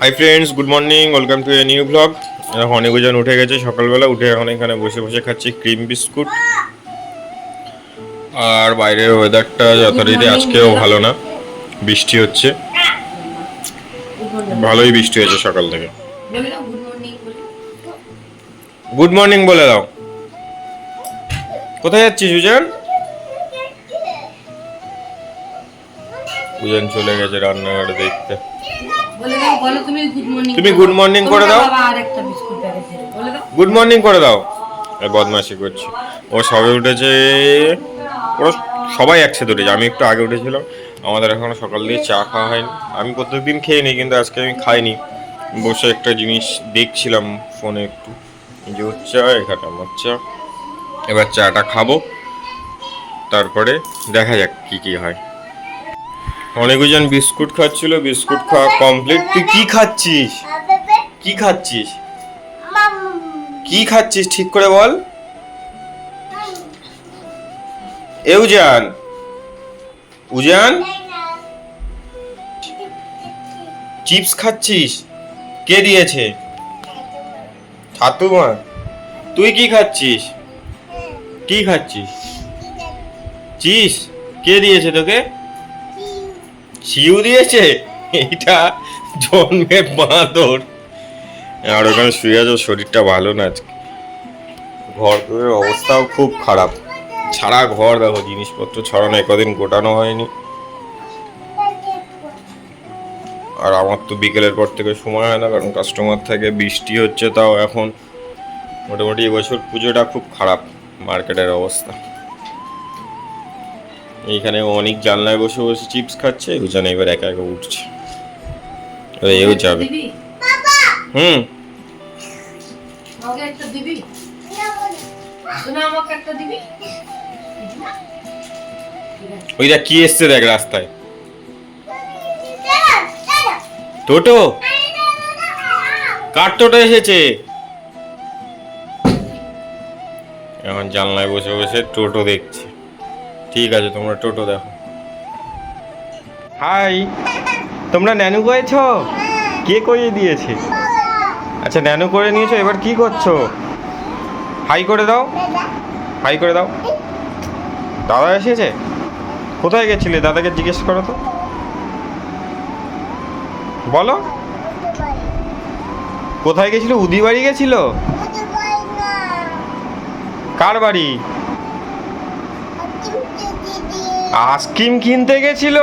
Hi friends good morning welcome to a new blog এখন অনেকজন উঠে গেছে, সকালবেলা উঠে এখন এখানে বসে বসে খাচ্ছি ক্রিম বিস্কুট আর বাইরের ওয়েদারটা যথারীতি আজকেও ভালো না, বৃষ্টি হচ্ছে। ভালোই বৃষ্টি হয়েছে সকাল থেকে। গুড মর্নিং বলে দাও। কোথায় যাচ্ছিস সুজন সুজন চলে গেছে রান্নাঘরে দেখতে। বলে তুমি গুড মর্নিং তুমি করে। দাও। বিস্কুট। বলে গুড মর্নিং করে দাও। এ বদমাশি করছে। ও সবে উঠেছে। ওরা সবাই একসাথে উঠেছে। আমি একটু আগে উঠেছিলাম। আমাদের এখনও সকাল দিয়ে চা খাওয়া হয়নি। আমি প্রত্যেকদিন খেয়ে নিই কিন্তু আজকে আমি খাইনি। বসে একটা জিনিস দেখছিলাম ফোনে একটু। যে চা এখানে আমার চা। এবার চাটা খাব। তারপরে দেখা যাক কি কি হয়। অনেকজন বিস্কুট খাচ্ছিল, বিস্কুট খাওয়া কমপ্লিট তুই কি খাচ্ছিস? কি খাচ্ছিস? কি খাচ্ছিস? ঠিক করে বল। এ উজান? উজান চিপস খাচ্ছিস? কে দিয়েছে? ঠাতুমা তুই কি খাচ্ছিস? কি খাচ্ছিস? চিস কে দিয়েছে তোকে? শিউ দিয়েছে? এটা জন্মের বাঁদর। আর ওখানে শুয়ে আছো শরীরটা ভালো না আজকে। ঘর দরের অবস্থাও খুব খারাপ। ছাড়া ঘর দেখো জিনিসপত্র ছড়ানো একদিন গোটানো হয়নি। আর আমার তো বিকেলের পর থেকে সময় হয় না কারণ কাস্টমার থাকে বৃষ্টি হচ্ছে তাও এখন। মোটামুটি এবছর পুজোটা খুব খারাপ মার্কেটের অবস্থা। এইখানে অনেক জানলায় বসে বসে চিপস খাচ্ছে ওখানে এবার একা একা উঠছে। এবার এও যাবে। হুম। আমাকে একটা দিবি? শোনা আমাকে একটা দিবি? ওই দেখ কি এসছে দেখ রাস্তায়? টোটো? কার টোটো এসেছে? এখন জানলায় বসে বসে টোটো দেখছে। ঠিক আছে, তোমরা টোটো দেখো। হাই, তোমরা ন্যানু করেছ? কে করিয়ে দিয়েছে? আচ্ছা ন্যানু করে নিয়েছো, এবার কি করছ? হাই করে দাও। হাই করে দাও। দাদা এসেছে? কোথায় গেছিলে? দাদাকে জিজ্ঞেস করো তো। বলো। কোথায় গেছিল? উদি বাড়ি গেছিল? কার বাড়ি? আইসক্রিম কিনতে গেছিল?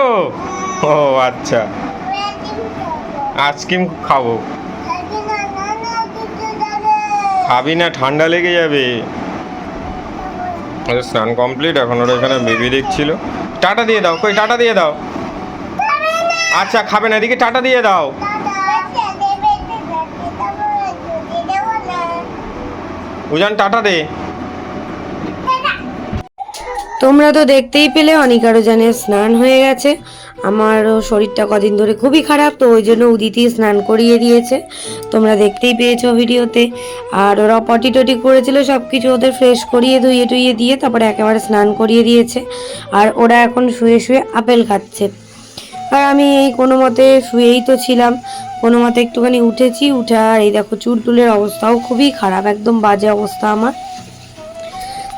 ও আচ্ছা। আইসক্রিম খাব। খাবি না ঠান্ডা লেগে যাবে। আচ্ছা, স্নান কমপ্লিট এখন ওরা এখানে বেবি দেখছিল। টাটা দিয়ে দাও কই টাটা দিয়ে দাও। আচ্ছা খাবে না এদিকে টাটা দিয়ে দাও। উজান টাটা দে। তোমরা তো দেখতেই পেলে, অনিকারও জানে স্নান হয়ে গেছে। আমারও শরীরটা কদিন ধরে খুবই খারাপ, তো ওই জন্য উদিতি স্নান করিয়ে দিয়েছে। তোমরা দেখতেই পেয়েছ ভিডিওতে। আর ওরা পটি টটি করেছিল সব কিছু ওদের ফ্রেশ করিয়ে, ধুয়ে টুইয়ে দিয়ে তারপরে একেবারে স্নান করিয়ে দিয়েছে। আর ওরা এখন শুয়ে শুয়ে আপেল খাচ্ছে। আর আমি এই কোনো মতে শুয়েই তো ছিলাম। কোনো মতে একটুখানি উঠেছি, উঠে আর এই দেখো চুল টুলের অবস্থাও খুবই খারাপ, একদম বাজে অবস্থা আমার।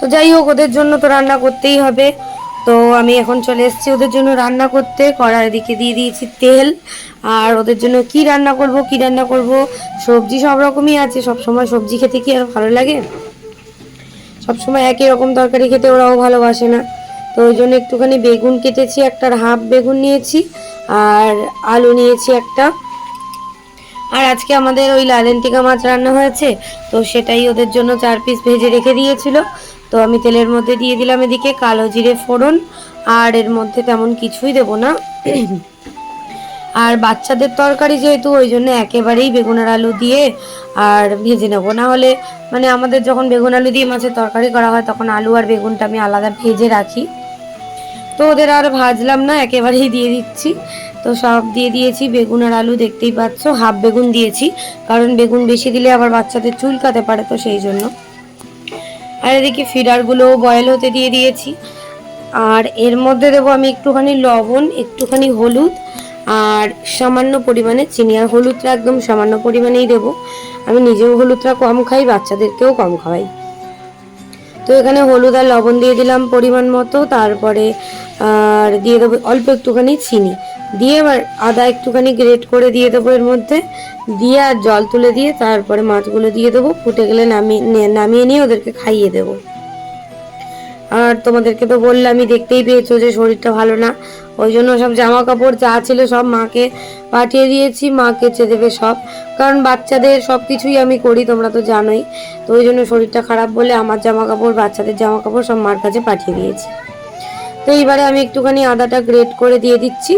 তো যাই হোক, ওদের জন্য তো রান্না করতেই হবে। তো আমি এখন চলে এসেছি ওদের জন্য রান্না করতে। কড়ার দিকে দিয়ে দিয়েছি তেল। আর ওদের জন্য কি রান্না করব, কি রান্না করব, সবজি সব রকমই আছে। সব সময় সবজি খেতে কি আর ভালো লাগে? সব সময় একই রকম তরকারি খেতে ওরাও ভালোবাসে না। তো ওই জন্য একটুখানি বেগুন কেটেছি, একটা হাফ বেগুন নিয়েছি, আর আলু নিয়েছি একটা। আর আজকে আমাদের ওই লালেন্টিকা মাছ রান্না হয়েছে, তো সেটাই ওদের জন্য চার পিস ভেজে রেখে দিয়েছিল। তো আমি তেলের মধ্যে দিয়ে দিলাম এদিকে কালো জিরে ফোড়ন, আর এর মধ্যে তেমন কিছুই দেব না। আর বাচ্চাদের তরকারি যেহেতু, ওই জন্য একেবারেই বেগুনের আলু দিয়ে আর ভেজে নেব। না হলে মানে আমাদের যখন বেগুন আলু দিয়ে মাছের তরকারি করা হয়, তখন আলু আর বেগুনটা আমি আলাদা ভেজে রাখি। তো ওদের আর ভাজলাম না, একেবারেই দিয়ে দিচ্ছি। তো সব দিয়ে দিয়েছি বেগুন আর আলু, দেখতেই পাচ্ছ, হাফ বেগুন দিয়েছি। কারণ বেগুন বেশি দিলে আবার বাচ্চাদের চুলকাতে পারে তো সেই জন্য। আর এদিকে ফিডারগুলো বয়েল হতে দিয়ে দিয়েছি। আর এর মধ্যে দেবো আমি একটুখানি লবণ, একটুখানি হলুদ আর সামান্য পরিমাণে চিনি। আর হলুদটা একদম সামান্য পরিমাণেই দেবো। আমি নিজেও হলুদটা কম খাই, বাচ্চাদেরকেও কম খাওয়াই। তো এখানে হলুদ আর লবণ দিয়ে দিলাম পরিমাণ মতো, তারপরে, আর দিয়ে দেবো অল্প একটুখানি চিনি। দিয়ে এবার আদা একটুখানি গ্রেট করে দিয়ে দেবো এর মধ্যে। দিয়ে আর জল তুলে দিয়ে তারপরে মাছগুলো দিয়ে দেবো, ফুটে গেলে নামিয়ে নামিয়ে নিয়ে ওদেরকে খাইয়ে দেবো। আর তোমাদেরকে তো বললামই, দেখতেই পেয়েছ যে শরীরটা ভালো না। ওই জন্য সব জামা কাপড় যা ছিল সব মাকে পাঠিয়ে দিয়েছি, মা কেচে দেবে সব। কারণ বাচ্চাদের সব কিছুই আমি করি, তোমরা তো জানোই। তো ওই জন্য শরীরটা খারাপ বলে আমার জামা কাপড় বাচ্চাদের জামা কাপড় সব মার কাছে পাঠিয়ে দিয়েছি। তো এইবারে আমি একটুখানি আদাটা গ্রেট করে দিয়ে দিচ্ছি।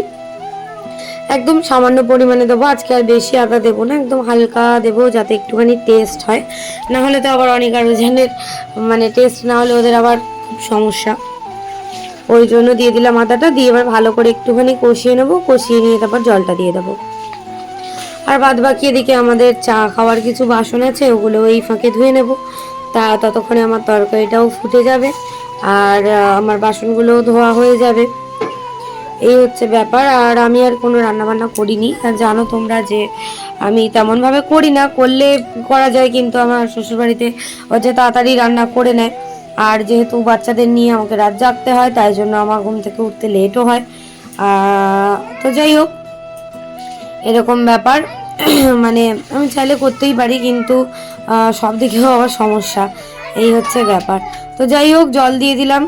একদম সামান্য পরিমাণে দেবো, আজকে আর বেশি আদা দেবো না, একদম হালকা দেবো যাতে একটুখানি টেস্ট হয়। না হলে তো আবার অনেক আরও জনের মানে টেস্ট না হলে ওদের আবার সমস্যা। ওই জন্য দিয়ে দিলাম আদাটা, দিয়ে এবার ভালো করে একটুখানি কষিয়ে নেব, কষিয়ে নিয়ে তারপর জলটা দিয়ে দেবো। আর বাদ বাকি এদিকে আমাদের চা খাওয়ার কিছু বাসন আছে, ওগুলো এই ফাঁকে ধুয়ে নেব। তা ততক্ষণে আমার তরকারিটাও ফুটে যাবে, আর আমার বাসনগুলোও ধোয়া হয়ে যাবে। এই হচ্ছে ব্যাপার, আর আমি আর কোনো রান্নাবান্না করিনি। আর জানো তোমরা যে, আমি তেমনভাবে করি না, করলে করা যায়, কিন্তু আমার শ্বশুরবাড়িতে হচ্ছে তাড়াতাড়ি রান্না করে নেয় আর যেহেতু বাচ্চাদের নিয়ে আমাকে রাত জাগতে হয়, তাই জন্য আমার ঘুম থেকে উঠতে লেটও হয়। তো যাই হোক, এরকম ব্যাপার। মানে আমি চাইলে করতেই পারি, কিন্তু সব দিকেও আবার সমস্যা। এই হচ্ছে ব্যাপার। তো যাই হোক, জল দিয়ে দিলাম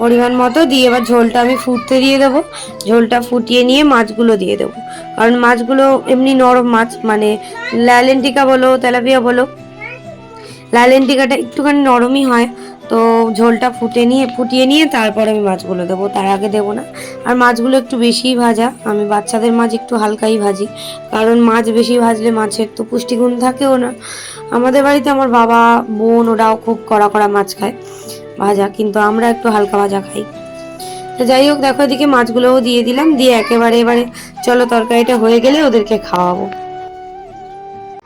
পরিমাণ মতো। দিয়ে এবার ঝোলটা আমি ফুটতে দিয়ে দেবো। ঝোলটা ফুটিয়ে নিয়ে মাছগুলো দিয়ে দেবো। কারণ মাছগুলো এমনি নরম মাছ মানে ল্যালেন্টিকা বলো, তেলাপিয়া বলো ল্যালেন্টিকাটা একটুখানি নরমই হয়। তো ঝোলটা ফুটে নিয়ে, ফুটিয়ে নিয়ে তারপর আমি মাছগুলো দেবো, তার আগে দেবো না। আর মাছগুলো একটু বেশিই ভাজা, আমি বাচ্চাদের মাছ একটু হালকাই ভাজি, কারণ মাছ বেশি ভাজলে মাছের তো পুষ্টিগুণ থাকেও না। আমাদের বাড়িতে আমার বাবা, বোন, ওরাও খুব কড়া কড়া মাছ খায়, ভাজা, কিন্তু আমরা একটু হালকা ভাজা খাই। তো যাই হোক, দেখো এদিকে মাছগুলোও দিয়ে দিলাম, দিয়ে একেবারে এবারে চলো, তরকারিটা হয়ে গেলে ওদেরকে খাওয়াবো।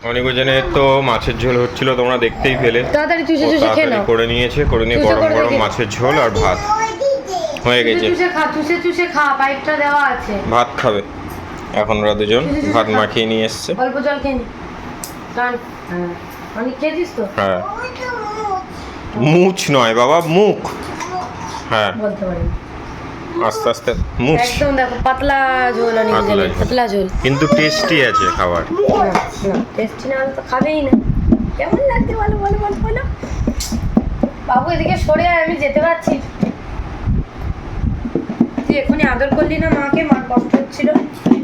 অনেকজনের তো মাছের ঝোল হচ্ছিল তোমরা দেখতেই পেলে। তাড়াতাড়ি চুষে চুষে খেয়ে নাও। করে নিয়েছে করে নিয়ে গরম গরম মাছের ঝোল আর ভাত। হয়ে গেছে। চুষে খা চুষে চুষে খা পাইপটা দেওয়া আছে। ভাত খাবে। এখন ওরা দুজন ভাত মাখিয়ে নিয়ে এসছে। অল্প জল খেয়ে নি। হ্যাঁ। অনেক খেয়েছিস তো? হ্যাঁ। মুছ নয় বাবা মুখ। হ্যাঁ। বলতে পারি আস্তে আস্তে মুছ। একদম দেখো পাতলা ঝোল অনেক পাতলা ঝোল। কিন্তু টেস্টি আছে খাবার। টেস্টি না তো খাবেই না। কেমন লাগছে বলো বলো বলো বলো? বাবু এদিকে সরে আয় আমি যেতে পারছি। তুই এখনই আদর করলি না মাকে? মা কষ্ট হচ্ছিল।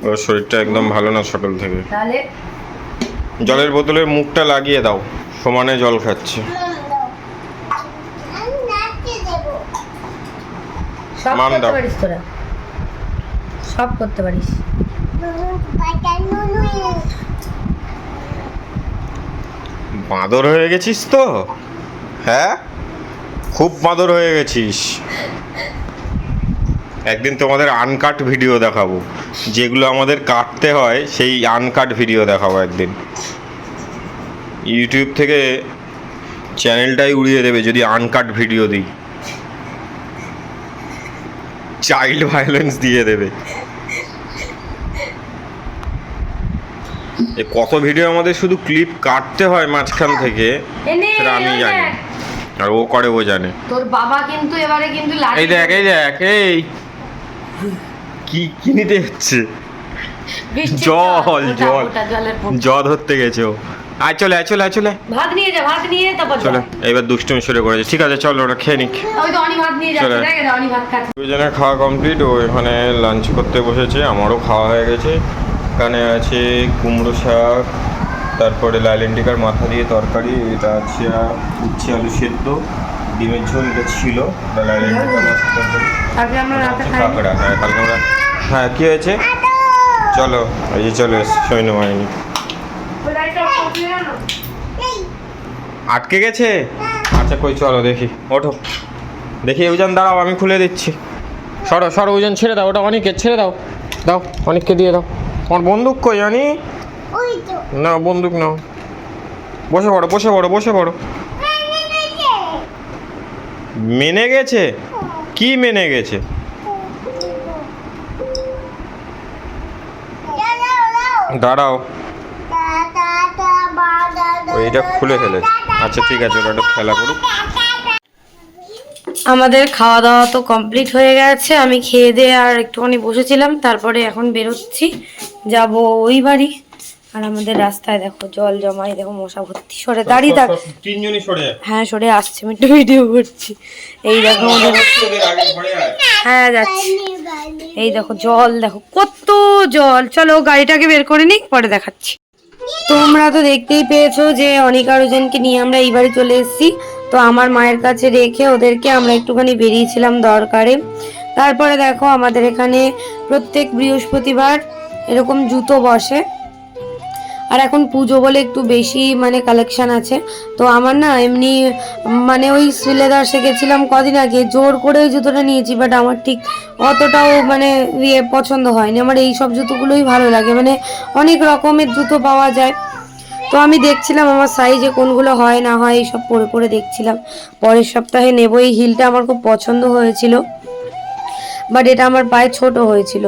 ওর শরীরটা একদম ভালো না সকাল থেকে। তাহলে? জলের বোতলের মুখটা লাগিয়ে দাও। সমানে জল খাচ্ছে। সব করতে পারিস তোরা। সব করতে পারিস। বাঁদর হয়ে গেছিস তো? হ্যাঁ? খুব বাঁদর হয়ে গেছিস। একদিন তোমাদের আনকাট ভিডিও দেখাবো। যেগুলো আমাদের কাটতে হয় সেই আনকাট ভিডিও দেখাবো একদিন। ইউটিউব থেকে চ্যানেলটাই উড়িয়ে দেবে যদি আনকাট ভিডিও দিই। চাইল্ড ভায়োলেন্স দিয়ে দেবে। এ কত ভিডিও আমাদের শুধু ক্লিপ কাটতে হয় মাঝখান থেকে এনে সেটা আমি জানি। আর ও করে ও জানে। তোর বাবা কিন্তু এবারে কিন্তু এই দেখ এই দেখ এই। কি কি নিতে হচ্ছে জল জল, জল। ধরতে গেছে ও। আয় চলে আয় চলে আয় চলে ভাত নিয়ে যা ভাত নিয়ে তারপর চলে এবার দুষ্টুমি শুরু করেছে ঠিক আছে চলো ওরা খেয়ে নিক। ওই তো অনি ভাত নিয়ে যাচ্ছে চলে। দেখ অনি ভাত খাচ্ছে। দুজনের খাওয়া কমপ্লিট ও এখানে লাঞ্চ করতে বসেছে আমারও খাওয়া হয়ে গেছে। এখানে আছে কুমড়ো শাক তারপরে লাইলেন্টিকার মাথা দিয়ে তরকারি এটা আছে উচ্ছে আলু সেদ্ধ ডিমের ঝোল এটা ছিল এটা লাইলেন্টিকার মাথা তরকারি। কাঁকড়া হ্যাঁ কালকে আমরা হ্যাঁ কী হয়েছে? চলো এই যে চলে সৈন্য বাহিনী ওই লাইটটা অফ করে দাও না। আটকে গেছে? আচ্ছা কই, চলো দেখি। ওঠো। দেখি ওজন দাঁড়াও, আমি খুলে দিচ্ছি। সরো সরো ওজন ছেড়ে দাও, ওটা অনেকে ছেড়ে দাও। দাও, অনেককে দিয়ে দাও। তোমার বন্দুক কই, অনি? না, বন্দুক নাও। বসে পড়ো বসে পড়ো বসে পড়ো। মেনে গেছে? কি মেনে গেছে? দাঁড়াও। ও এটা খুলে ফেলেছে আচ্ছা ঠিক আছে ওটা একটু খেলা করুক। আমাদের খাওয়া দাওয়া তো কমপ্লিট হয়ে গেছে। আমি খেয়ে দিয়ে আর একটুখানি বসেছিলাম তারপরে এখন বেরোচ্ছি। যাব ওই বাড়ি। আর আমাদের রাস্তায় দেখো জল জমাই দেখো মশা ভর্তি সরে দাঁড়িয়ে থাক। তিনজনই সরে হ্যাঁ সরে আসছে আমি একটু ভিডিও করছি। এই দেখো আমাদের হ্যাঁ যাচ্ছি। এই দেখো জল দেখো কত জল। চলো গাড়িটাকে বের করে নিই পরে দেখাচ্ছি। তোমরা তো দেখতেই পেয়েছ যে অনেক নিয়ে আমরা এই বাড়ি চলে এসেছি। তো আমার মায়ের কাছে রেখে ওদেরকে আমরা একটুখানি বেরিয়েছিলাম দরকারে। তারপরে দেখো আমাদের এখানে প্রত্যেক বৃহস্পতিবার এরকম জুতো বসে। আর এখন পুজো বলে একটু বেশি মানে কালেকশন আছে। তো আমার না এমনি মানে ওই সিলেদার শিখেছিলাম কদিন আগে, জোর করে ওই জুতোটা নিয়েছি বাট আমার ঠিক অতটাও মানে ইয়ে পছন্দ হয়নি। আমার এই সব জুতোগুলোই ভালো লাগে। মানে অনেক রকমের জুতো পাওয়া যায়। তো আমি দেখছিলাম আমার সাইজে কোনগুলো হয়, না হয় এইসব পরে পরে দেখছিলাম। পরের সপ্তাহে নেব। এই হিলটা আমার খুব পছন্দ হয়েছিল। বাট এটা আমার পায়ে ছোট হয়েছিল।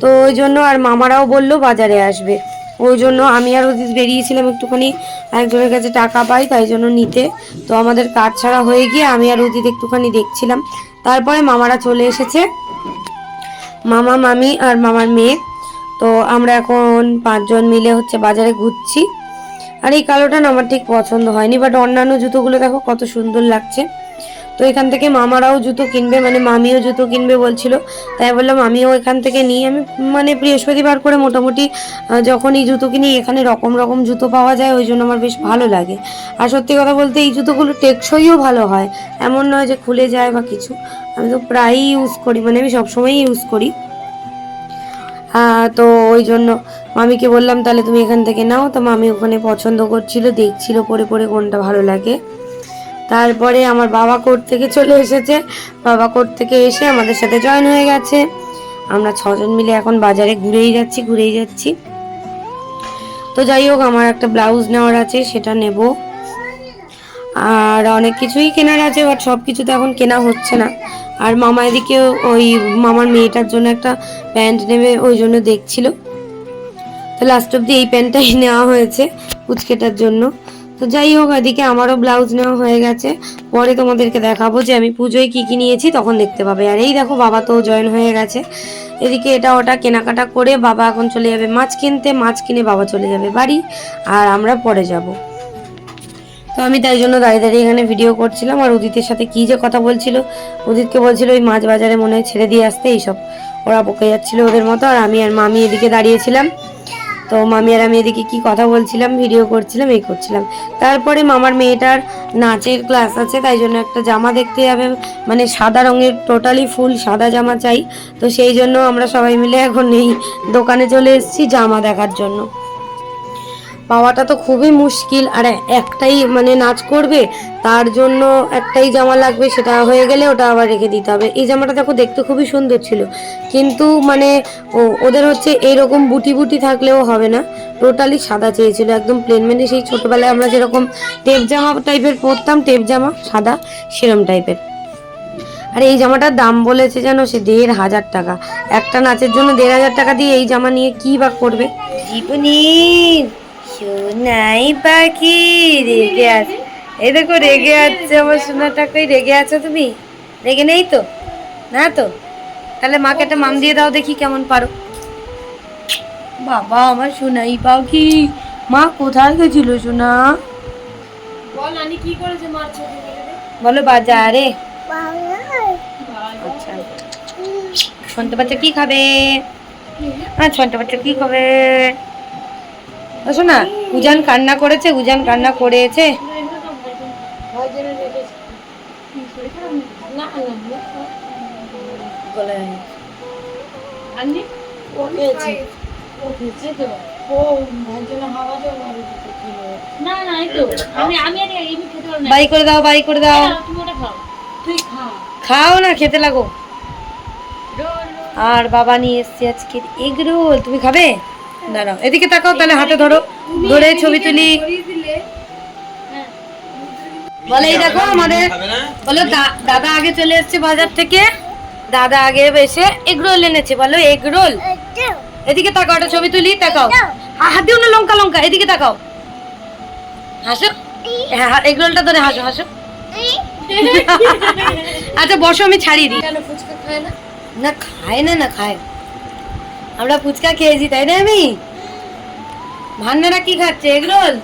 তো ওই জন্য আর মামারাও বলল বাজারে আসবে। ওই জন্য আমি আর অতীত বেরিয়েছিলাম একটুখানি একজনের কাছে টাকা পাই, তাই জন্য নিতে। তো আমাদের কাজ ছাড়া হয়ে গিয়ে আমি আর অতীত একটুখানি দেখছিলাম। তারপরে মামারা চলে এসেছে। মামা, মামি আর মামার মেয়ে। তো আমরা এখন পাঁচজন মিলে হচ্ছে বাজারে ঘুরছি। আর এই কালোটা না আমার ঠিক পছন্দ হয়নি বাট অন্যান্য জুতোগুলো দেখো কত সুন্দর লাগছে। তো এখান থেকে মামারাও জুতো কিনবে মানে মামিও জুতো কিনবে বলছিল। তাই বললাম, আমিও এখান থেকে নিই। আমি মানে বৃহস্পতিবার করে মোটামুটি যখন এই জুতো কিনি, এখানে রকম রকম জুতো পাওয়া যায়, ওই জন্য আমার বেশ ভালো লাগে। আর সত্যি কথা বলতে, এই জুতোগুলো টেকসইও ভালো হয়। এমন নয় যে খুলে যায় বা কিছু। আমি তো প্রায়ই ইউজ করি মানে আমি সবসময়ই ইউজ করি। তো ওই জন্য মামিকে বললাম, তাহলে তুমি এখান থেকে নাও। তো মামি ওখানে পছন্দ করছিল, দেখছিল পরে পরে কোনটা ভালো লাগে। তারপরে আমার বাবা কোর্ট থেকে চলে এসেছে। বাবা কোর্ট থেকে এসে আমাদের সাথে জয়েন হয়ে গেছে। আমরা ছজন মিলে এখন বাজারে ঘুরেই যাচ্ছি ঘুরেই যাচ্ছি। তো যাই হোক, আমার একটা ব্লাউজ নেওয়ার আছে, সেটা নেব। আর অনেক কিছুই কেনার আছে, বাট সব কিছু তো এখন কেনা হচ্ছে না। আর মামা এদিকে ওই মামার মেয়েটার জন্য একটা প্যান্ট নেবে, ওই জন্য দেখছিল। তো লাস্ট অব্দি এই প্যান্টটাই নেওয়া হয়েছে পুচকেটার জন্য। তো যাই হোক, এদিকে আমারও ব্লাউজ নেওয়া হয়ে গেছে। পরে তোমাদেরকে দেখাবো যে আমি পুজোয় কি কি নিয়েছি, তখন দেখতে পাবে। আর এই দেখো, বাবা তো জয়েন হয়ে গেছে। এদিকে এটা ওটা কেনাকাটা করে বাবা এখন চলে যাবে মাছ কিনতে। মাছ কিনে বাবা চলে যাবে বাড়ি, আর আমরা পরে যাব। তো আমি তাই জন্য দাঁড়িয়ে দাঁড়িয়ে এখানে ভিডিও করছিলাম। আর উদিতের সাথে কি যে কথা বলছিল? উদিতকে বলছিল, ওই মাছ বাজারে মনে হয় ছেড়ে দিয়ে আসতে এইসব। ওরা বকে যাচ্ছিল ওদের মতো, আর আমি আর মামি এদিকে দাঁড়িয়েছিলাম। তো মামি আর আমি এদিকে কি কথা বলছিলাম ভিডিও করছিলাম, এই করছিলাম। তারপরে মামার মেয়েটার নাচের ক্লাস আছে, তাই জন্য একটা জামা দেখতে যাবে। মানে সাদা রঙের টোটালি ফুল সাদা জামা চাই। তো সেই জন্য আমরা সবাই মিলে এখন এই দোকানে চলে এসেছি জামা দেখার জন্য। পাওয়াটা তো খুবই মুশকিল, আর একটাই মানে নাচ করবে, তার জন্য একটাই জামা লাগবে, সেটা হয়ে গেলে ওটা আবার রেখে দিতে হবে। এই জামাটা দেখো দেখতে খুবই সুন্দর ছিল, কিন্তু মানে ওদের হচ্ছে এইরকম বুটি বুটি থাকলেও হবে না টোটালি সাদা চেয়েছিল, একদম প্লেন মানে সেই ছোটোবেলায় আমরা যেরকম টেপ জামা টাইপের পরতাম টেপ জামা, সাদা, সেরম টাইপের আর এই জামাটার দাম বলেছে যেন সে দেড় হাজার টাকা, একটা নাচের জন্য দেড় হাজার টাকা দিয়ে এই জামা নিয়ে কি বা করবে? জীবনী সোনাই পাখি রেগে আছে এই দেখো রেগে আছে আমার সোনাটা কই? রেগে আছো তুমি? রেগে নেই তো? না তো? তাহলে মাকে একটা মাম দিয়ে দাও দেখি কেমন পারো। বাবা আমার সোনাই পাখি মা কোথায় গেছিল সোনা? বল নানি কি করেছে মার ছবি মেরে বলো বাজারে। আচ্ছা। সন্তে বাচ্চা কি খাবে? হ্যাঁ সন্তে বাচ্চা কি খাবে? ও শোনা উজান কান্না করেছে উজান কান্না করেছে। না না। না না না বাই করে দাও বাই করে দাও। না, খাও না খেতে লাগো। আর বাবা নিয়ে এসছে আজকে এগ রোল। তুমি খাবে? দাঁড়াও এদিকে তাকাও তাহলে হাতে ধরো। ধরে ছবি তুলি। বলে এই দেখো আমাদের বলো দাদা আগে চলে এসেছে বাজার থেকে। দাদা আগে এসে এগ রোল এনেছে। বলো এগ রোল এদিকে তাকাও একটা ছবি তুলি তাকাও। হাত দিও না লঙ্কা লঙ্কা এদিকে তাকাও। হাসো। হ্যাঁ হ্যাঁ, এগ রোলটা ধরে হাসো হাসো। আচ্ছা বসো আমি ছাড়িয়ে দিই। ফুচকা খায় না? না খায় না না খায়। আমরা ফুচকা খেয়েছি, তাই না আমি? ভান্নারা কি খাচ্ছে? এগরোল?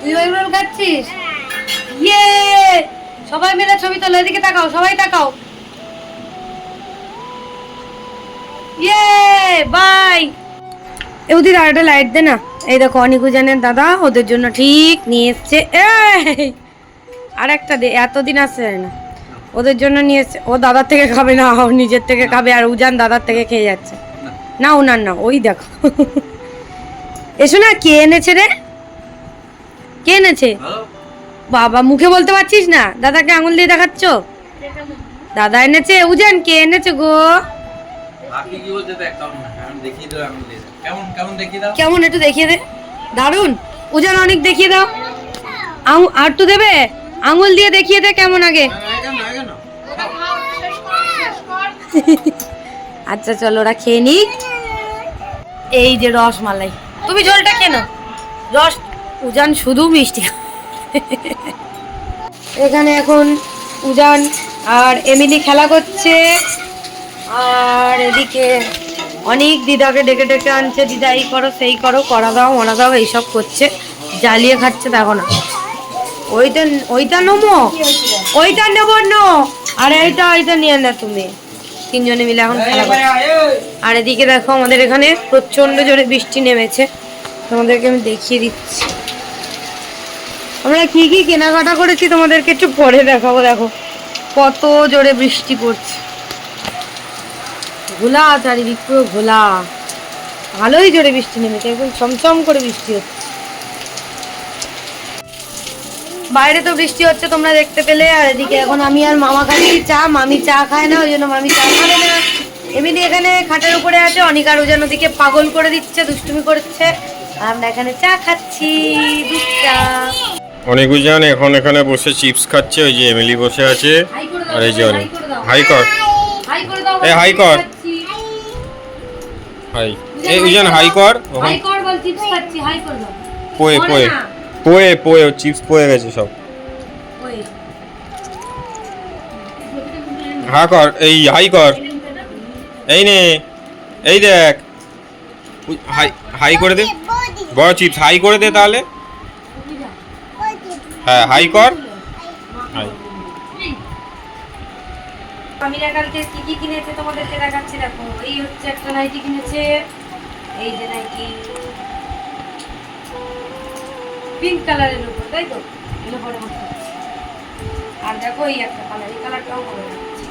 তুই এগরোল খাচ্ছিস? ইয়ে! সবাই মিলে ছবি তোলো, এদিকে তাকাও, সবাই তাকাও। ইয়ে! বাই! এ ওদের আর লাইট দে না। এই দেখো অনিকুজানের দাদা, ওদের জন্য ঠিক নিয়ে এসছে। আর একটা দে, এতদিন আসছে না। ওদের জন্য নিয়ে এসছে। ও দাদার থেকে খাবে না, ও নিজের থেকে খাবে, আর উজান দাদার থেকে খেয়ে যাচ্ছে। না ওনার না ওই দেখো। এসো না কে এনেছে রে? কে এনেছে? বাবা মুখে বলতে পারছিস না? দাদাকে আঙুল দিয়ে দেখাচ্ছ? দাদা এনেছে উজান কে এনেছে গো? কেমন? না আমি দেখিয়ে দেবো আমি দিয়ে দেবো। কেমন কেমন দেখিয়ে দাও? কেমন একটু দেখিয়ে দে। দারুণ উজান অনেক দেখিয়ে দাও। আঙু- আর একটু দেবে? আঙুল দিয়ে দেখিয়ে দে কেমন আগে। আচ্ছা চলো ওরা খেয়ে নিক। এই যে রসমালাই তুমি ঝোলটা কেন রস, উজান শুধু মিষ্টি। এখানে এখন উজান আর এমিলি খেলা করছে। আর এদিকে অনেক দিদাকে ডেকে ডেকে আনছে, দিদা, এই করো, সেই করো, করা দাও, মরা দাও, এইসব করছে। জ্বালিয়ে খাচ্ছে, দেখো না। ওইটা ওইটা নমো ওইটা নেব নো। আর এইটা ওইটা নিয়ে না তুমি। তিনজনে মিলে এখন খেলা আর এদিকে দেখো আমাদের এখানে প্রচণ্ড জোরে বৃষ্টি নেমেছে। তোমাদেরকে আমি দেখিয়ে দিচ্ছি। আমরা কি কি কেনাকাটা করেছি তোমাদেরকে একটু পরে দেখাবো দেখো। কত জোরে বৃষ্টি পড়ছে। ঘোলা চারিদিক পুরো ঘোলা। ভালোই জোরে বৃষ্টি নেমেছে একদম চমচম করে বৃষ্টি হচ্ছে। বাইরে তো বৃষ্টি হচ্ছে তোমরা দেখতে পেলে। আর এদিকে এখন আমি আর মামা খাচ্ছি চা মামি চা খায় না ওই জন্য মামি চা খাবে না। এমনি এখানে খাটের উপরে আছে অনিকার ওজন ওদিকে পাগল করে দিচ্ছে দুষ্টুমি করছে। আর আমরা এখানে চা খাচ্ছি দুধ চা অনেক উজান এখন এখানে বসে চিপস খাচ্ছে ওই যে এমিলি বসে আছে। আর এই যে অনেক। হাই করে দাও। হাই কর। হাই করে দাও এ, হাই কর। হাই। এই উজান হাই কর। হাই কর বল চিপস খাচ্ছি হাই করে দাও। পোয়ে পোয়ে। পোয়ে পোয়ে চিপস পোয়ে গেছে সব। হা কর এই হাই কর। এই নে এই দেখ। হাই হাই করে দে। বড় চিপস হাই করে দে তাহলে। হ্যাঁ হাই কর। হাই। আমি কালকে কি কি কিনেছে তোমাদেরকে দেখাচ্ছি দেখো। এই হচ্ছে একটা নাইটি কিনেছে। এই যে নাইটি পিঙ্ক কালারের উপর তাই তো? এগুলো পরে বসে আর দেখো এই একটা কালার এই কালারটাও যাচ্ছে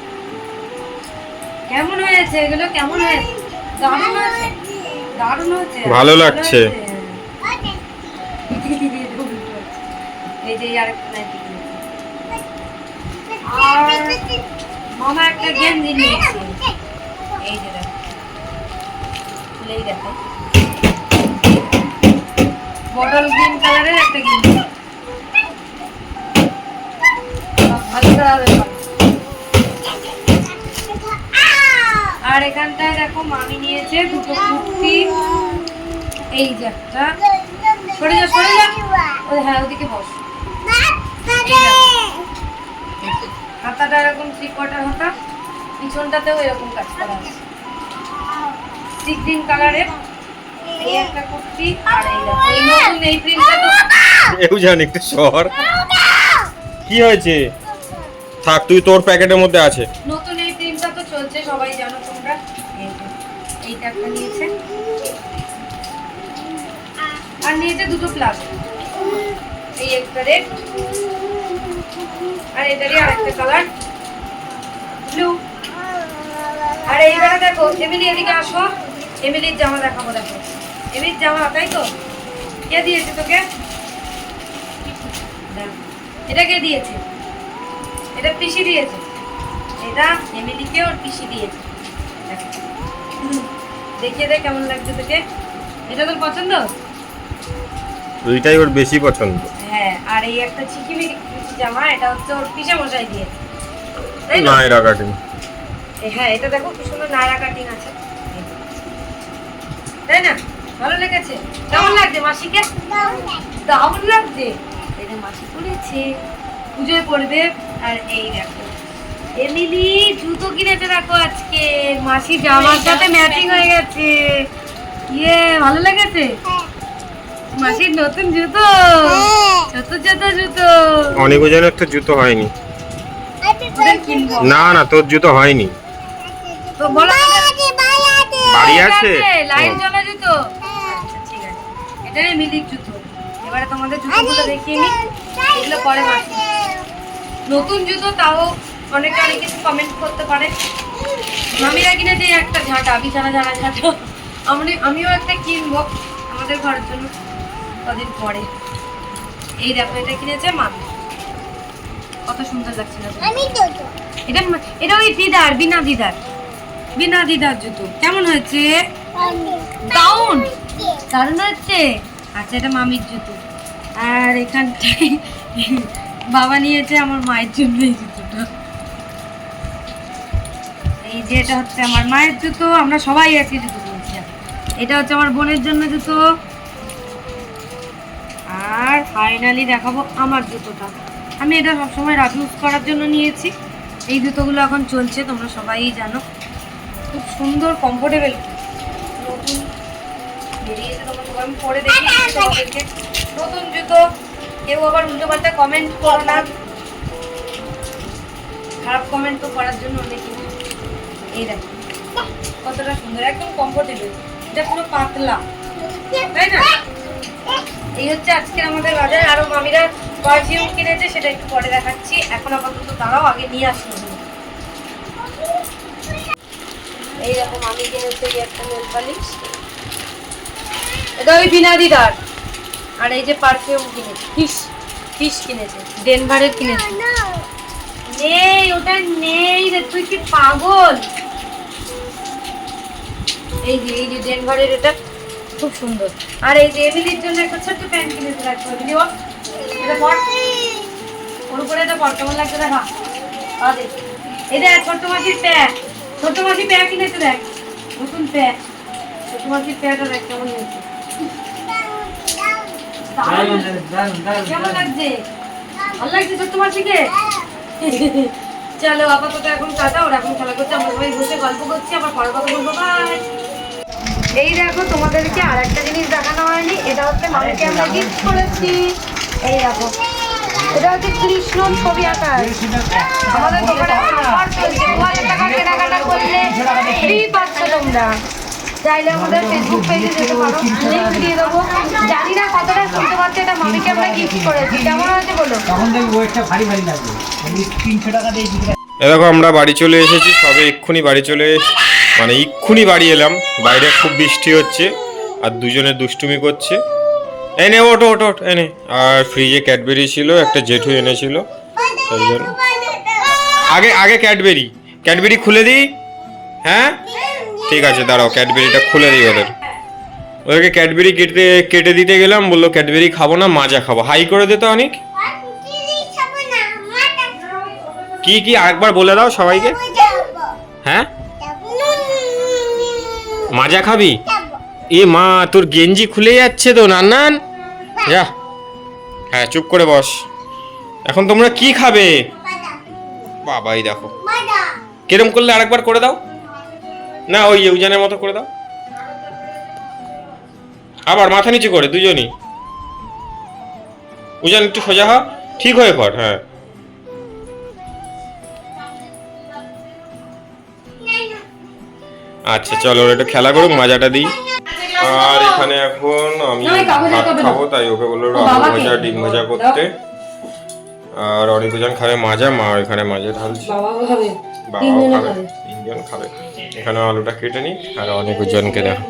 কেমন হয়েছে এগুলো? কেমন হয়েছে? দারুণ হয়েছে? দারুণ হয়েছে? ভালো লাগছে। এই যে আরেকটা নাইটি আর মামা একটা গেঞ্জি নিয়েছে। এই যে দেখো। খুলেই দেখো। বটল গ্রিন কালারের একটা দাঁড়াবে আর এখানটায় দেখো মামি নিয়েছে দুটো কুর্তি। এই যে একটা। সরে যা সরে যা। হ্যাঁ ওদিকে বস। হাতাটা এরকম থ্রি কোয়ার্টার হাতা। পিছনটাতেও এরকম কাজ করা আছে। সি গ্রিন কালারের এই একটা কুর্তি আর এই দেখো এই নতুন এই প্রিন্টটা তো এ উজান একটু শহর কি হয়েছে? থাক তুই তোর প্যাকেটের মধ্যে আছে। নতুন এই প্রিন্টটা তো চলছে সবাই জানো তোমরা। এইটা একটা নিয়েছে। আর নিয়েছে দুটো প্লাস। এই একটা রেড আর এটারই আরেকটা কালার ব্লু আর এইবারে দেখো এমিলি এদিকে আসো। এমিলির জামা দেখাবো দেখো। এমিলির জামা তাই তো? কে দিয়েছে তোকে? এটা কে দিয়েছে? এটা পিসি দিয়েছে। এটা এমিলিকে ওর পিসি দিয়েছে। দেখিয়ে দে কেমন লাগছে তোকে। এটা তোর পছন্দ? দুইটাই ওর বেশি পছন্দ। হ্যাঁ আর এই একটা চিকিমি জামা এটা হচ্ছে ওর পিসে মশাই দিয়েছে। তাই না না কাটিং। হ্যাঁ এটা দেখো কি সুন্দর নায়রা কাটিং আছে। তাই না? ভালো লেগেছে? কেমন লাগছে মাসিকে? দারুণ লাগছে। এটা মাসি পড়েছে পুজোয় পড়বে আর এই দেখো। এমিলি জুতো কিনেছে দেখো আজকে। মাসি জামার সাথে ম্যাচিং হয়ে গেছে। ইয়ে ভালো লেগেছে? মাসির নতুন জুতো? ছোট ছোট জুতো। অনেক ওজনের তো জুতো হয়নি। কিনবো না না তোর জুতো হয়নি। তো বলো। বাড়ি আছে? লাইন এটাই মিলিক জুতো এবারে তোমাদের জুতোগুলো দেখিয়ে নি এগুলো পরে মাসি নতুন জুতো তাও অনেকে অনেক কিছু কমেন্ট করতে পারে। মামিরা কিনে যে একটা ঝাঁটা বিছানা ঝাড়া ঝাঁটা। আমি আমিও একটা কিনবো আমাদের ঘরের জন্য কদিন পরে। এই দেখো এটা কিনেছে মামি। কত সুন্দর লাগছে না এটা এটা ওই দিদার বিনা দিদার। বিনা দিদার জুতো কেমন হয়েছে? দাউন দারুণ হচ্ছে? আচ্ছা এটা মামির জুতো। আর এখানটায় বাবা নিয়েছে আমার মায়ের জন্য এই জুতোটা। এই যে এটা হচ্ছে আমার মায়ের জুতো, আমরা সবাই একই জুতো কিনেছি এটা হচ্ছে আমার বোনের জন্য জুতো। আর ফাইনালি দেখাবো আমার জুতোটা। আমি এটা সবসময় রাফ ইউজ করার জন্য নিয়েছি। এই জুতোগুলো এখন চলছে, তোমরা সবাই জানো। খুব সুন্দর কমফোর্টেবল আমি পরে দেখি তোমাদেরকে নতুন জুতো, কেউ আবার উল্টো পাল্টা কমেন্ট করো না। খারাপ কমেন্ট তো করার জন্য অনেকে এই দেখো, কতটা সুন্দর, একদম কমফোর্টেবল এটা পুরো পাতলা। তাই না? এই হচ্ছে আজকে আমাদের বাজারে। আরও মামিরা পারফিউম কিনেছে, সেটা একটু পরে দেখাচ্ছি। এখন আপাতত তারাও আগে নিয়ে আসলো। এই রকম আমি কিনেছে একটা নেল পালিশ এটা ওই বিনা দিদার আর এই যে পারফিউম কিনেছে ফিশ ফিশ কিনেছে। ডেনভারের কিনেছে। নেই ওটা নেই রে তুই কি পাগল? এই যে এই যে ডেনভারের এটা খুব সুন্দর। আর এই যে এমিলির জন্য একটা ছোট্ট প্যান্ট কিনেছে রাখতে হবে দিও এটা পর ওর উপরে এটা পর কেমন লাগছে দেখা পা দে। এই দেখ ছোট্ট মাসির প্যাক ছোট্ট মাসি প্যাক কিনেছে দেখ। নতুন প্যাক ছোট্ট মাসির প্যাকটা দেখ কেমন হয়েছে। কেমন লাগছে? ভালো লাগছে ছোট্ট মাসিকে চলো আপাতত এখন ওরা এখন খেলা করছে আমরা সবাই বসে গল্প করছি আবার পরে কথা বলব বাই এই দেখো তোমাদেরকে আর একটা জিনিস দেখানো হয়নি এটা হচ্ছে মামিকে আমরা গিফট করেছি। এই দেখো এটা হচ্ছে কৃষ্ণ ছবি আঁকা আমাদের দোকানে অফার চলছে দু হাজার টাকা কেনাকাটা করলে ফ্রি পাচ্ছ তোমরা। চাইলে আমাদের ফেসবুক পেজে যেতে পারো। লিঙ্ক দিয়ে দেবো। জানি না কতটা শুনতে পাচ্ছে এটা মামিকে আমরা গিফট করেছি। কেমন হয়েছে বলো তখন দেখবি ওয়েটটা ভারী ভারী লাগবে। তিনশো টাকা দিয়ে দেখো আমরা বাড়ি চলে এসেছি। সবে এক্ষুনি বাড়ি চলে মানে এক্ষুনি বাড়ি এলাম। বাইরে খুব বৃষ্টি হচ্ছে আর দুজনে দুষ্টুমি করছে। এনে ওটো ওটো ওঠ এনে আর ফ্রিজে ক্যাডবেরি ছিল একটা জেঠু এনেছিল। সেই জন্য আগে আগে ক্যাডবেরি ক্যাডবেরি খুলে দিই। হ্যাঁ? ঠিক আছে দাঁড়াও ক্যাডবেরিটা খুলে দিই ওদের। ওদেরকে ক্যাডবেরি কেটে কেটে দিতে গেলাম বলল ক্যাডবেরি খাব না মাজা খাব। হাই করে দিতে অনেক। কি কি আরেকবার বলে দাও সবাইকে। হ্যাঁ? মাজা খাবি? এ মা তোর গেঞ্জি খুলে যাচ্ছে তো নান্নান। যা। হ্যাঁ চুপ করে বস। এখন তোমরা কি খাবে? বাবাই দেখো। কিরম করলে আরেকবার করে দাও। না ওই ইউজানের মতো করে দাও। আবার মাথা নিচু করে দুজনই। উজান একটু সোজা হ ঠিক হয়ে কর হ্যাঁ। আচ্ছা চলো ওরা একটু খেলা করুক মাজাটা দিই। আর এখানে এখন আমি ভাত খাব তাই ওকে বলল আলু ভাজা ডিম ভাজা করতে। আর অনেক জন খাবে মাজা মা এখানে মাজা ঢালছে। বাবাও খাবে তিনজন খাবে। এখানে আলুটা কেটে নি আর অনেক জনকে দেখো।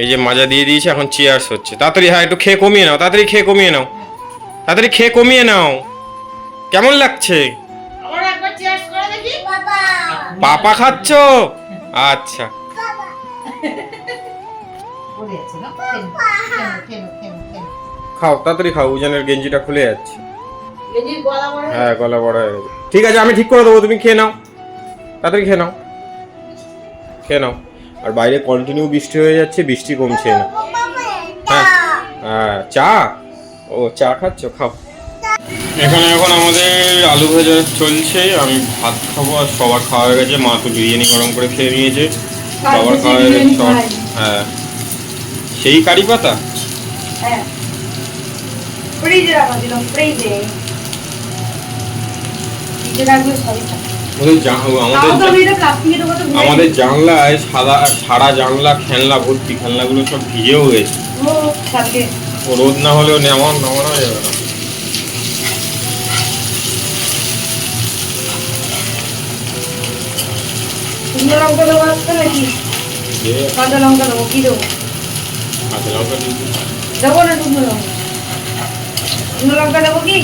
এই যে মাজা দিয়ে দিয়েছে এখন চেয়ার্স হচ্ছে। তাড়াতাড়ি হ্যাঁ একটু খেয়ে কমিয়ে নাও তাড়াতাড়ি খেয়ে কমিয়ে নাও। তাড়াতাড়ি খেয়ে কমিয়ে নাও। কেমন লাগছে? পাপা খাচ্ছ? আচ্ছা। খাও তাড়াতাড়ি খাও উজানের গেঞ্জিটা খুলে যাচ্ছে। হ্যাঁ গলা বড় হয়ে গেছে। ঠিক আছে আমি ঠিক করে দেবো তুমি খেয়ে নাও। তাড়াতাড়ি খেয়ে নাও। খেয়ে নাও। আর বাইরে কন্টিনিউ বৃষ্টি হয়ে যাচ্ছে বৃষ্টি কমছে না। হ্যাঁ হ্যাঁ চা? ও চা খাচ্ছ? খাও। এখানে এখন আমাদের আলু ভাজা চলছে। আমি ভাত খাব আর সবার খাওয়া হয়ে গেছে। মা তো বিরিয়ানি গরম করে খেয়ে নিয়েছে। বাবার খাওয়া হয়ে গেছে হ্যাঁ। সেই কারি পাতা? হ্যাঁ। ফ্রিজে রাখা ছিল ফ্রিজে আমাদের জানলায় সাদা সারা জানলা খেলনা ভর্তি খেলনাগুলো সব ভিজেও গেছে। ও রোদ না হলেও নেওয়া নামানো যাবে না। লঙ্কা দেবো নাকি? কাঁচা লঙ্কা দেবো কি দেবো কাঁচা লঙ্কা দিয়ে দিই। দেবো না শুকনো লঙ্কা শুকনো লঙ্কা দেবো কি?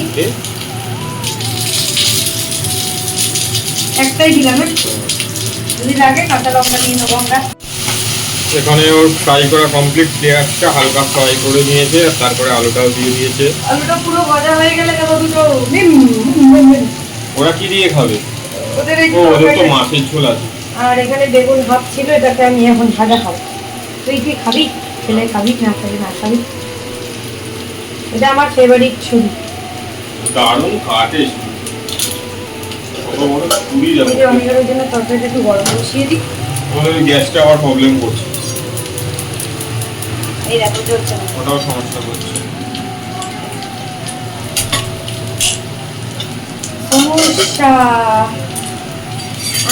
একটাই দিলাম হ্যাঁ? যদি লাগে কাঁচা লঙ্কা দিয়ে নেব আমরা। এখানে ওর ফ্রাই করা কমপ্লিট পেঁয়াজটা হালকা ফ্রাই করে নিয়েছে আর তারপরে আলুটাও দিয়ে দিয়েছে। আলুটা পুরো ভাজা হয়ে গেলে দেবো দুটো। ওরা কি দিয়ে খাবে? ওদের ও ওদের তো মাছের ঝোল আছে। আর এখানে বেগুন ভাত ছিল এটাকে আমি এখন ভাজা খাব। তুই কি খাবি? খেলে খাবি না খাবি না খাবি এটা আমার ফেভারিট ছুরি দারুণ কাটে অনেকের জন্য তরকারিটা একটু গরম বসিয়ে দিই। আমাদের গ্যাসটা আবার প্রবলেম করছে। এই দেখো চলছে ওটাও সমস্যা করছে। সমস্যা।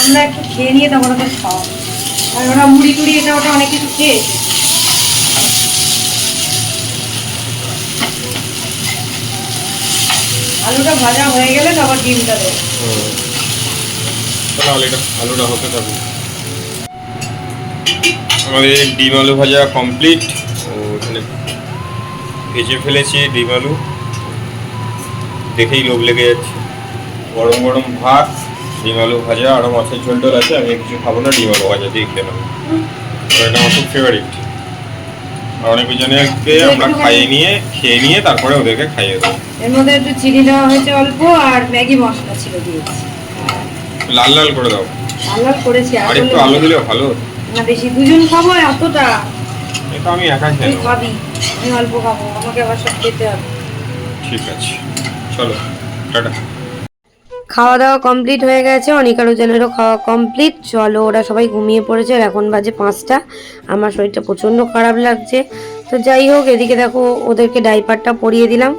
আমরা একটু খেয়ে নিয়ে তখন ওদের খাওয়া। আর ওরা মুড়ি টুড়ি এটা ওটা অনেক কিছু খেয়েছে আলুটা ভাজা হয়ে গেলে তারপর ডিমটা দেবো। আলুটা আলুটা হতে থাকুক। আমাদের ডিম আলু ভাজা কমপ্লিট ওখানে ভেজে ফেলেছি ডিম আলু। দেখেই লোভ লেগে যাচ্ছে। গরম গরম ভাত ডিম আলু ভাজা আরও মাছের ঝোল টোল আছে আমি কিছু খাব না ডিম আলু ভাজা দিয়ে খেলাম। এটা আমার খুব ফেভারিট অনেকজনকে আমরা খাইয়ে নিয়ে খেয়ে নিয়ে তারপরে ওদেরকে খাইয়ে দেবো। এর মধ্যে একটু চিনি দেওয়া হয়েছে অল্প আর ম্যাগি মশলা ছিল দিয়েছি। লাল লাল করে দাও। লাল লাল করেছি আর একটু আলু দিলে ভালো না বেশি দুজন খাব এতটা। এটা আমি একা খেয়ে তুই খাবি আমি অল্প খাব আমাকে আবার সব খেতে হবে। ঠিক আছে। চলো টাটা। খাওয়া দাওয়া কমপ্লিট হয়ে গেছে অনিকার ওজনেরও খাওয়া কমপ্লিট চলো, ওরা সবাই ঘুমিয়ে পড়েছে এখন বাজে পাঁচটা। আমার শরীরটা প্রচণ্ড খারাপ লাগছে। তো যাই হোক, এদিকে দেখো, ওদেরকে ডাইপারটা পরিয়ে দিলাম।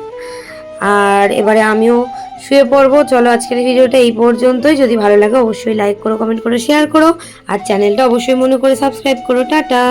আর এবারে আমিও শুয়ে পড়ব। চলো, আজকের ভিডিওটা এই পর্যন্তই। যদি ভালো লাগে, অবশ্যই লাইক করো কমেন্ট করো শেয়ার করো। আর চ্যানেলটা অবশ্যই মনে করে সাবস্ক্রাইব করো। টাটা!